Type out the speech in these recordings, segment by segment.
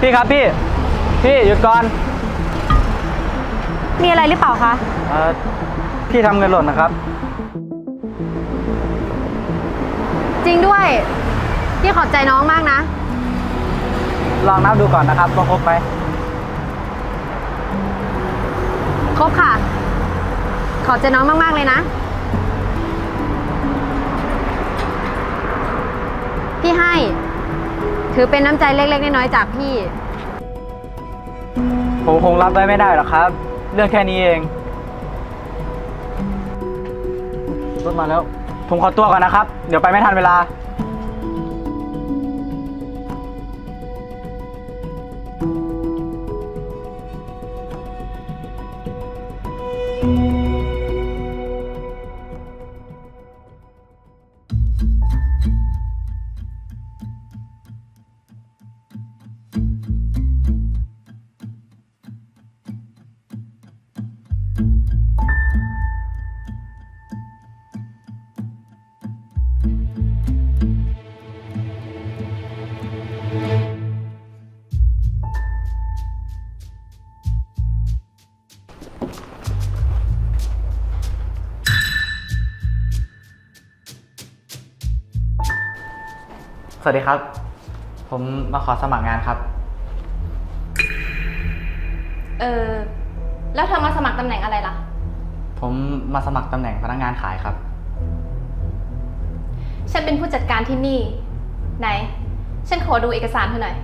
พี่ครับพี่ พี่หยุดก่อนมีอะไรหรือเปล่าคะ เอ่อพี่ทำเงินหล่นนะครับ จริงด้วย พี่ขอบใจน้องมากนะ ลองนับดูก่อนนะครับว่าครบไหมครบค่ะ ขอบใจน้องมาก ๆ เลยนะ พี่ให้ ถือเป็นน้ำใจเล็ก ๆ น้อยๆจากพี่ ผมคงรับไว้ไม่ได้หรอกครับ เรื่องแค่นี้เองรถมาแล้ว ผมขอตัวก่อนนะครับ เดี๋ยวไปไม่ทันเวลา วัสดีครับ ผมมาขอสมัครงานครับ เออ แล้วเธอมาสมัครตำแหน่งอะไรล่ะ ผมมาสมัครตำแหน่งพนักงานขายครับ ฉันเป็นผู้จัดการที่นี่ ไหน ฉันขอดูเอกสารเธอหน่อย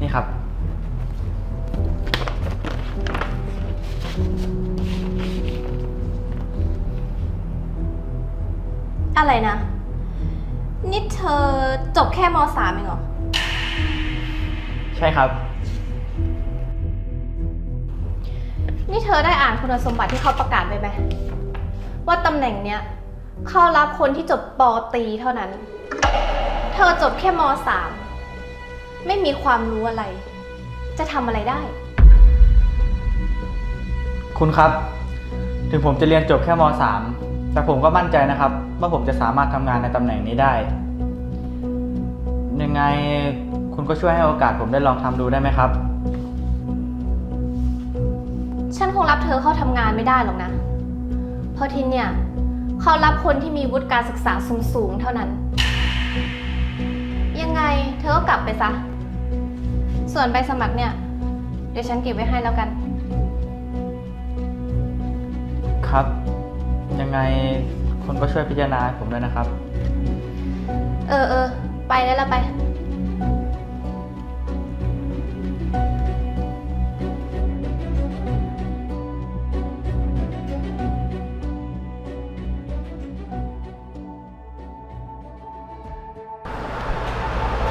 นี่ครับ อะไรนะ นี่เธอจบแค่มสามเองเหรอ ใช่ครับ นี่เธอได้อ่านคุณสมบัติที่เขาประกาศไว้ไหมว่าตำแหน่งเนี้ยเข้ารับคนที่จบปตรีเท่านั้น เธอจบแค่มสามไม่มีความรู้อะไร จะทำอะไรได้ คุณครับ ถึงผมจะเรียนจบแค่ม .3 แต่ผมก็มั่นใจนะครับ ว่าผมจะสามารถทำงานในตำแหน่งนี้ได้ ยังไงคุณก็ช่วยให้โอกาสผมได้ลองทำดูได้ไหมครับ ฉันคงรับเธอเข้าทำงานไม่ได้หรอกนะ เพราะที่เนี่ยเขารับคนที่มีวุฒิการศึกษาสูงๆเท่านั้น ยังไงเธอก็กลับไปซะ ส่วนใบสมัครเนี่ย เดี๋ยวฉันเก็บไว้ให้แล้วกัน ครับ ยังไงคุณก็ช่วยพิจารณาให้ผมด้วยนะครับ เออเออ ไปได้แล้วไป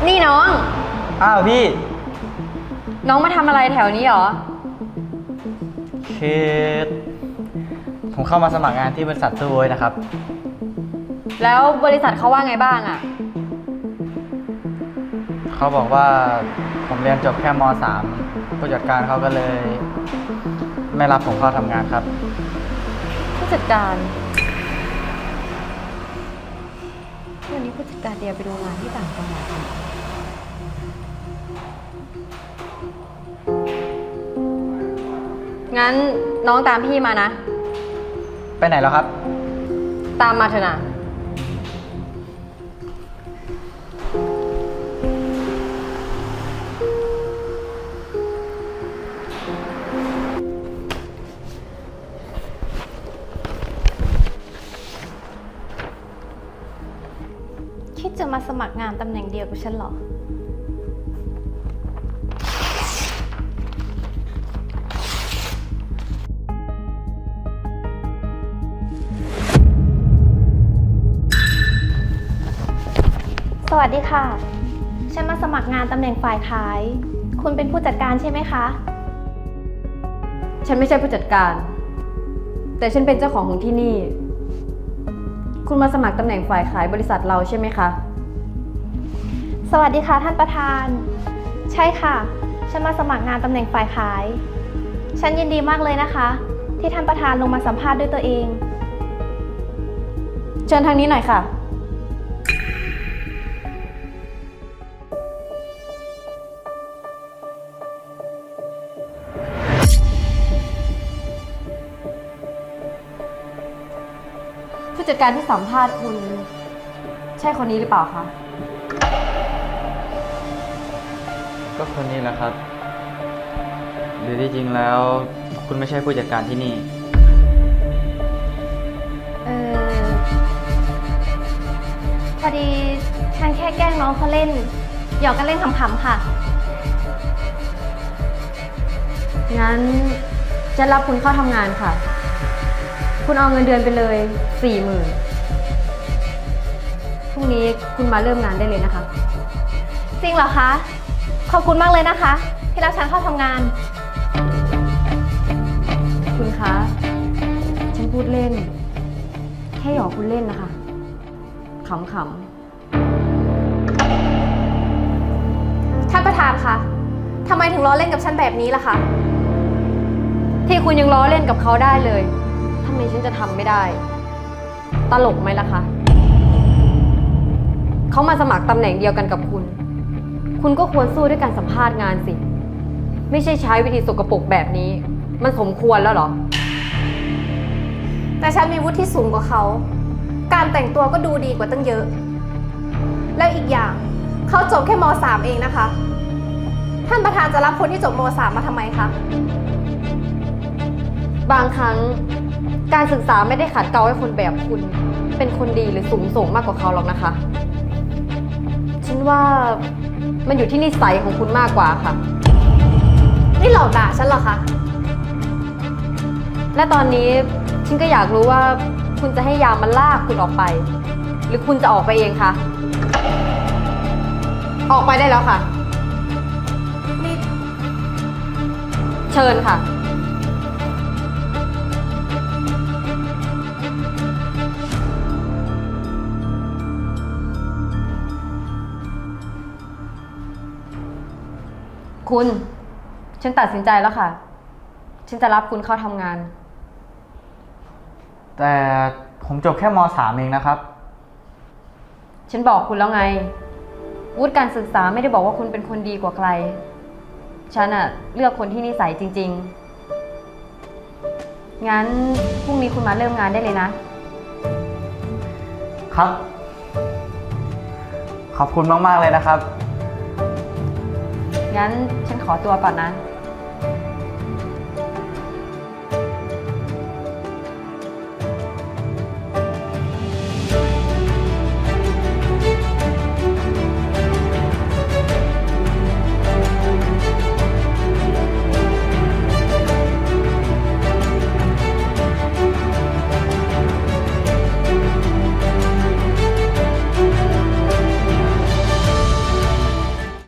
นี่น้อง อ้าวพี่ น้องมาทำอะไรแถวนี้เหรอ คือผมเข้ามาสมัครงานที่บริษัทตู้โวยนะครับ แล้วบริษัทเขาว่าไงบ้างอะ เขาบอกว่าผมเรียนจบแค่ม .3 ผู้จัดการเขาก็เลย ไม่รับผมเข้าทำงานครับ ผู้จัดการวันนี้ผู้จัดการเดียไปดูงานที่ต่างจังหวัดงั้นน้องตามพี่มานะ ไปไหนแล้วครับ ตามมาเถอะนะ จะมาสมัครงานตำแหน่งเดียวกับฉันเหรอ สวัสดีค่ะ ฉันมาสมัครงานตำแหน่งฝ่ายขาย คุณเป็นผู้จัดการใช่ไหมคะ ฉันไม่ใช่ผู้จัดการ แต่ฉันเป็นเจ้าของของที่นี่ คุณมาสมัครตำแหน่งฝ่ายขายบริษัทเราใช่ไหมคะ สวัสดีค่ะท่านประธาน ใช่ค่ะ ฉันมาสมัครงานตำแหน่งฝ่ายขาย ฉันยินดีมากเลยนะคะ ที่ท่านประธานลงมาสัมภาษณ์ด้วยตัวเอง เชิญทางนี้หน่อยค่ะ ผู้จัดการที่สัมภาษณ์คุณ ใช่คนนี้หรือเปล่าคะ ก็คนนี้แหละครับ หรือที่จริงแล้ว คุณไม่ใช่ผู้จัดการที่นี่ เออพอดีฉันแค่แกล้งน้องเขาเล่น หยอกกันเล่นขำๆค่ะ งั้นจะรับคุณเข้าทำงานค่ะ คุณเอาเงินเดือนไปเลยสี่หมื่นพรุ่งนี้คุณมาเริ่มงานได้เลยนะคะ จริงเหรอคะ ขอบคุณมากเลยนะคะ ที่รับฉันเข้าทำงาน คุณคะ ฉันพูดเล่น แค่หยอกคุณเล่นนะคะขำท่านประธานคะทำไมถึงล้อเล่นกับฉันแบบนี้ล่ะคะ ที่คุณยังล้อเล่นกับเขาได้เลยทำไมฉันจะทำไม่ได้ ตลกไหมล่ะคะ เขามาสมัครตำแหน่งเดียวกันกับคุณ คุณก็ควรสู้ด้วยการสัมภาษณ์งานสิ ไม่ใช่ใช้วิธีสกปรกแบบนี้ มันสมควรแล้วเหรอ แต่ฉันมีวุฒิที่สูงกว่าเขา การแต่งตัวก็ดูดีกว่าตั้งเยอะ แล้วอีกอย่างเขาจบแค่ม .3 เองนะคะ ท่านประธานจะรับคนที่จบม .3 มาทำไมคะ บางครั้งการศึกษาไม่ได้ขัดเกลาให้คนแบบคุณ เป็นคนดีหรือสูงส่งมากกว่าเขาหรอกนะคะ ฉันว่า มันอยู่ที่นิสัยของคุณมากกว่าค่ะ นี่หลอกด่าฉันเหรอคะ และตอนนี้ฉันก็อยากรู้ว่าคุณจะให้ยามมันลากคุณออกไป หรือคุณจะออกไปเองคะ ออกไปได้แล้วค่ะ เชิญค่ะ คุณ ฉันตัดสินใจแล้วค่ะ ฉันจะรับคุณเข้าทำงาน แต่ผมจบแค่ม .3 เองนะครับ ฉันบอกคุณแล้วไง วุฒิการศึกษาไม่ได้บอกว่าคุณเป็นคนดีกว่าใคร ฉันอะเลือกคนที่นิสัยจริง ๆ งั้นพรุ่งนี้คุณมาเริ่มงานได้เลยนะ ครับ ขอบคุณมาก ๆ เลยนะครับ งั้นฉันขอตัวก่อนนะ